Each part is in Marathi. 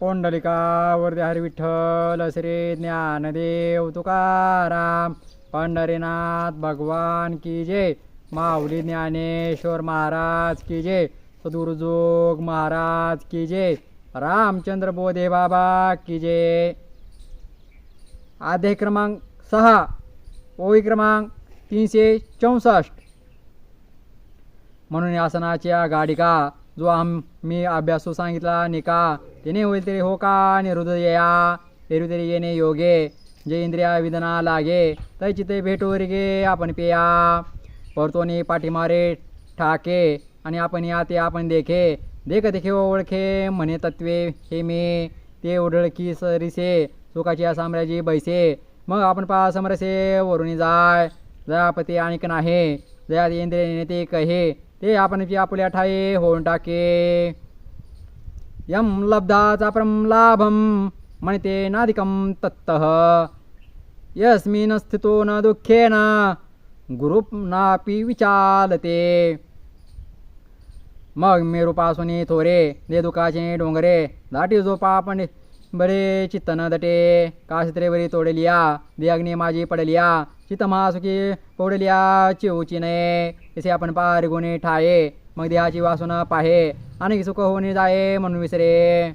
पोंडलिकावरती हरी विठ्ठल श्री ज्ञानदेव तुकाराम पंढरीनाथ भगवान की जय माऊली ज्ञानेश्वर महाराज की जय सदुर्जोग महाराज की जय रामचंद्र बोधे बाबा की जय. आधे क्रमांक सहा ओळी क्रमांक तीनशे चौसष्ट. म्हणून आसनाच्या गाडिका जो आम मी अभ्यासू सांगितला निका तिने होईल तरी हो का? निरुदया तेरू तरी येणे योगे जे इंद्रिया विदना लागे तै चिते भेटू गे आपण पेया. परतोनी पाठीमारे ठाके आणि आपण या ते आपण देखे. देख देखे ओळखे म्हणे तत्वे हे मी. ते उडळकी सरिसे सुखाची साम्राज्य बैसे. मग आपण पा समरसे वरुणी जाय. जयापती आणिक नाही. जया इंद्रिय ते कहे. ते आपण जी आपल्या ठाये होऊन टाके. यम लब्धाचा परम लाभम म्हणते नाधिकम तत्त. यस्मिन स्थितो न दुःखेन गुरुप नापी विचालते. मग मेरूपासून थोरे दे दुखाचे डोंगरे दाटी झोपा पण बरे चित्त न दटे. काशत्रे बरी तोडलिया दे अग्नी माझी पडलिया. चित्त सुखी पडलिया चिवची नये आपण पार गुणे ठाये मग देहाची वासून पाहे आणि सुख होणे जाये म्हणून विसरे.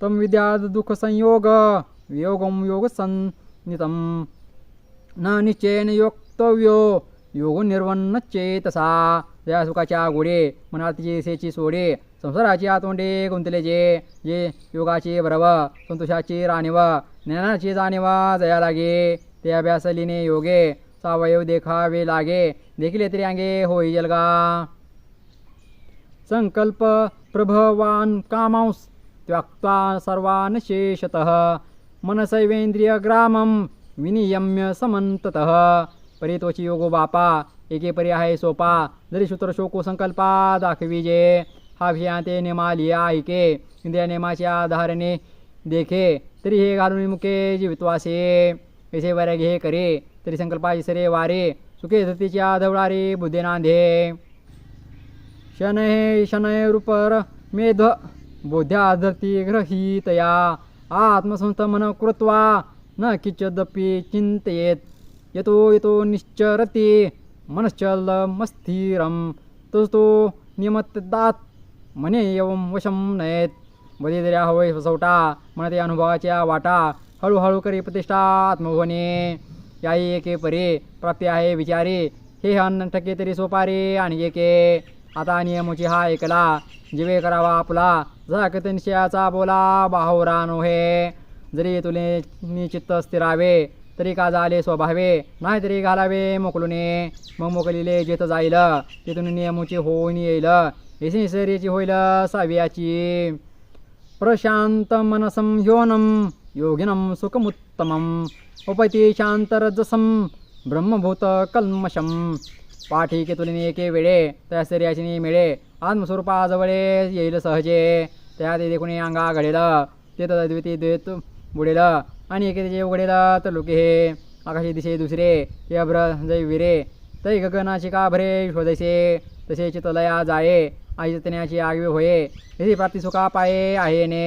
तम विद्या दुःख संयोग वियोगम योग संनितम न निश्चयन योक्तव्यो योग निर्वन्न चेतसा। या सुखाच्या गोडे मनाची सेची सोडे संसाराची आतोंडे गुंतले जे जे योगाची भरव संतोषाची राणीव ज्ञानाची जाणीव जया लागे. ते अभ्यासलीने योगे सावयव देखावे लागे. देखील तरी अंगे होई जलगा. संकल्प प्रभवान कामांस त्यक्ता सर्वान शेषत. मनसैवेंद्रिय ग्रामं विनियम्य समंतत परितोची योगो बापा एके परी आहे सोपा. जरी सूत्र शोको संकल्पा दाखविजे हा भियांते नेमा लिया ऐके इंद्रिया नेमाच्या आधारने देखे. तरी हे घालून मुके जीवित्वासे. ऐसे बरे घे करे तरी संकल्पाची सरे वारे सुखे धतीच्या धवळारे बुद्धे नांधे शनय शनय रूपर मेध बोध्या धरती ग्रहीतया. आत्मसंस्थ मन कृत्वा न किंचिदपि चिंतयेत यतो यतो निश्चरते मनश्चलमस्थिरं तसतो नियमतदात मने एवं वशं नयेत. बदिदर्या हवय फसवटा म्हणते अनुभवाच्या वाटा हळूहळू करी प्रतिष्ठा आत्मभवने याई एके परे प्राप्ती आहे विचारे. हे अन्न टक्के तरी सोपारे आणि एके. आता नियमोची हा ऐकला जिवे करावा आपला. जाकत निश्चयाचा बोला. बाहुरा नोहे जरी तुले निचित्त स्थिरावे तरी का झाले स्वभावे? नाहीतरी घालावे मोकलूने. मग मोकलीले जेथ जाईल तिथून नियमोची होऊन येईल. येसी होईल साव्याची. प्रशांत मनसं ह्योनं योगिनं सुखमुत्तमं उपैति शांतरजसं ब्रह्मभूत कल्मशं पाठी केतुलिनी एके वेळे त्या शरीराची मिळे। आत्मस्वरूपाजवळे येईल सहजे। त्या ते देखुनी अंगा घडेल। ते तद्विती द्वेत बुडेल। आणि एके त्याचे उघडेल तर लोके हे आकाशी दिशे दुसरे ते अभ्र जय विरे। तै गगनाची का भरे शोधैसे तसे चितलया जाये। आई तण्याची आगवे होये। हे प्राप्ती सुखा पाये आहे ने।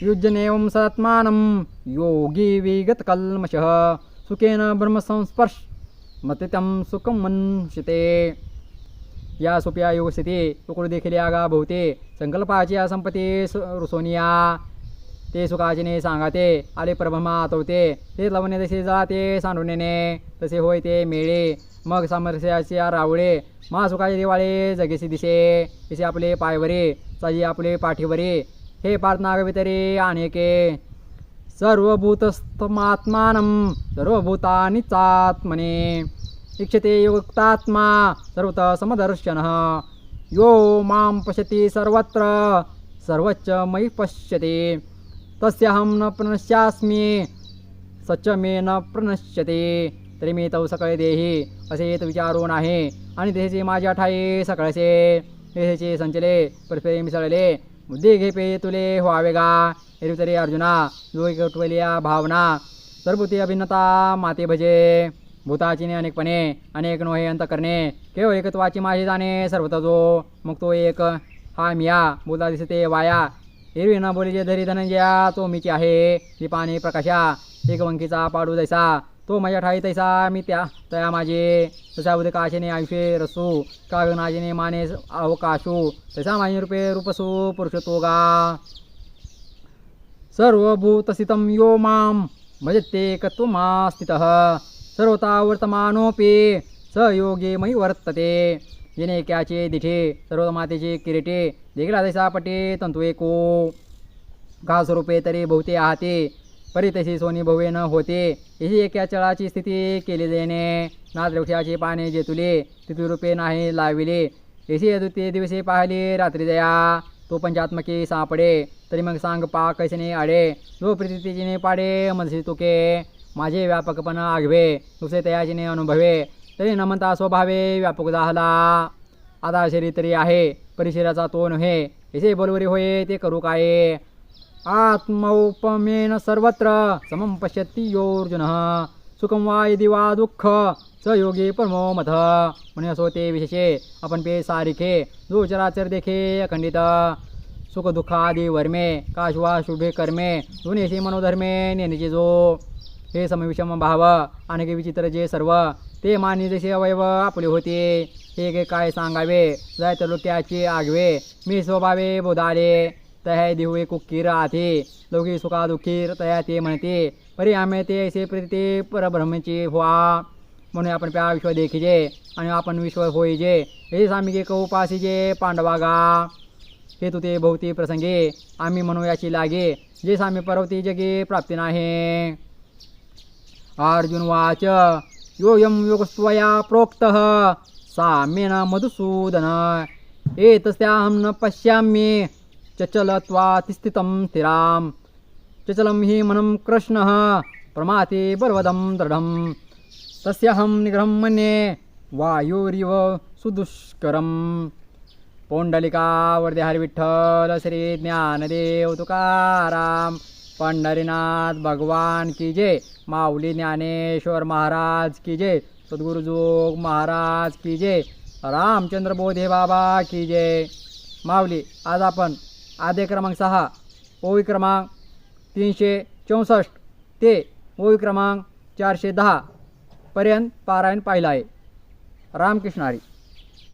युज्यनेवं सत्मानं योगी विगतकल्मषः। सुखेन ब्रह्मसंस्पर्श मतितं सुखं मन्षिते या सोप्या योगस्थिती उकडू देखील आगा भोवते संकल्पाची संपत्ती रुसोनिया। ते सुखाचीने सांगाते आले प्रभमा आतवते। ते लवणे जसे जाते सांडूनेने। तसे होय ते मेळे। मग सामरस्याच्या रावळे। मा सुखाचे दिवाळे जगेसी दिसे तसे आपले पायवरे साजी आपले पाठीवरे। हे पार्थनागवितरे अनेके सर्वभूतस्थमात्मानं सर्वभूतानि चात्मने. इच्छते युक्तात्मा सर्वतः समदर्शनः. यो मां पश्यति सर्वत्र सर्वच मयि पश्यति. तस्याहं न प्रणश्यास्मी सच्च मे न प्रणश्यते. तरी मी तव सकळे देही असे येत विचारू नाही. आणि देहेचे माझ्या ठाई सकळसे. देहेचे संचले परस्परे मिसळले बुद्धी घे पे तुले व्हावेगा गा तरी अर्जुना जो भावना। सर्वभूती अभिन्नता माते भजे। भूताचीने अनेकपणे अनेक नोहे अंत करणे केवळ एकत्वाची माझी जाणे सर्वता जो। मग तो एक। हा मिया बोलता दिसते वाया। हिरवी न बोली जे धरी धनंजया तो मीची आहे। दीपाने प्रकाशा एक वंकीचा पाडू जैसा। तो माझ्या ठाई तैसा मी त्या. तया माझे तसा उदकाशेने आयुषे रसू कागनाजेने माने अवकाशू. तसा माझे रूपे रूपसू पुरुषतोगा सर्वभूतस्थितं यो मां भजते कत्वमा स्थितः. सर्वता वर्तमानोपी स योगे मयि वर्तते. येणे क्याचे दिठे सर्व मातेचे किरीटे. देखील तैसा पटे तंतुएको. का स्वरूपे तरी बहुते आहाते. परी तशी सोनी भवे न होते. ही एका चळाची स्थिती केली देणे नाद्रवक्षाची पाने जे तुले तिथी रूपे नाही लाविले. येशी अदुते दिवशी पाहिले रात्री दया तो पंचात्मकी सापडे तरी मग सांग पा कैसने आडे. जो प्रीतीने पाडे मनसी तुके. माझे व्यापकपण आघवे दुसरे तयाचीने अनुभवे. तरी न स्वभावे व्यापक झाला. आता शरीर तरी आहे परिशराचा तो नव्हे. यसे बरोबरी होय ते करू काय? आत्मौपमेन सर्वत्र समं पश्यति योर्जुन सुखम वा यदि वा दुःख स योगी परमो मथ म्हणे असो ते विशेषे आपण पे सारिखे दुचराचर देखे अखंडित सुख दुःख वर्मे काश वा शुभे कर्मे दोन्ही मनोधर्मे नेनेचे जो हे समविषम भाव आणि विचित्र जे सर्व ते मान्य जसे अवयव आपले होते। हे काय सांगावे जाय तर लोक्याचे आगवे मी स्वभावे बोधाले। तया दिवे कुक्कीर आथे लौकी सुखा दुःखीर तया ते म्हणते परी आम्ही ते ऐसे प्रीती परब्रह्मचे व्हा म्हणून आपण त्या विश्व देखीजे आणि आपण विश्व होईजे हे सामिके कौपासीजे पांडवागा हे तुते भोवती प्रसंगे आम्ही म्हणू याची लागे। जे सामी पर्वती जगे प्राप्ती नाही। अर्जुन वाच योयम योगस्वया प्रोक्तः साम्येन मधुसूदन। एतस्याहं न पश्यामि चचलत्वातिस्थितं स्थिरां चचलं हि मनं कृष्णः प्रमाते बलवदं दृढं तस्यहं निग्रहं मन्ये वायुरिव सुदुष्करं पोंडलिका वरदे विठ्ठल श्री ज्ञानदेव तुकाराम। पंढरीनाथ भगवान की जय। माऊली ज्ञानेश्वर महाराज की जय। सद्गुरुजोग महाराज की जय। रामचंद्र बोधे बाबा की जय। माऊली आज आपण आधे क्रमांक सहा ओवी क्रमांक तीनशे चौसष्ट ते ओवी क्रमांक चारशे दहा पर्यंत पारायण पाहिलं आहे. रामकृष्ण हरी.